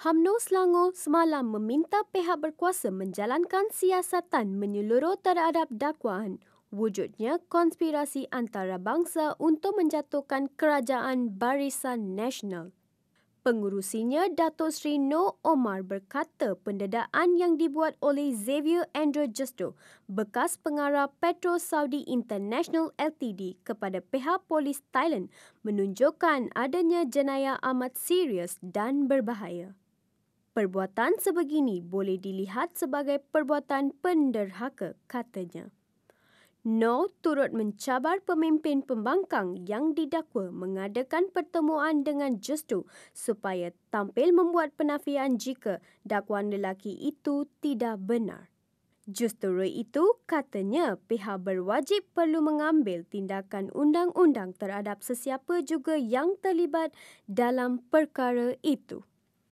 HAMNO Selangor semalam meminta pihak berkuasa menjalankan siasatan menyeluruh terhadap dakwaan wujudnya konspirasi antarabangsa untuk menjatuhkan kerajaan Barisan Nasional. Pengurusinya Datuk Seri Noor Omar berkata pendedakan yang dibuat oleh Xavier Andrew Justo, bekas pengarah Petro Saudi International Ltd kepada pihak polis Thailand menunjukkan adanya jenayah amat serius dan berbahaya. Perbuatan sebegini boleh dilihat sebagai perbuatan penderhaka, katanya. No turut mencabar pemimpin pembangkang yang didakwa mengadakan pertemuan dengan Justo supaya tampil membuat penafian jika dakwaan lelaki itu tidak benar. Justru itu, katanya pihak berwajib perlu mengambil tindakan undang-undang terhadap sesiapa juga yang terlibat dalam perkara itu.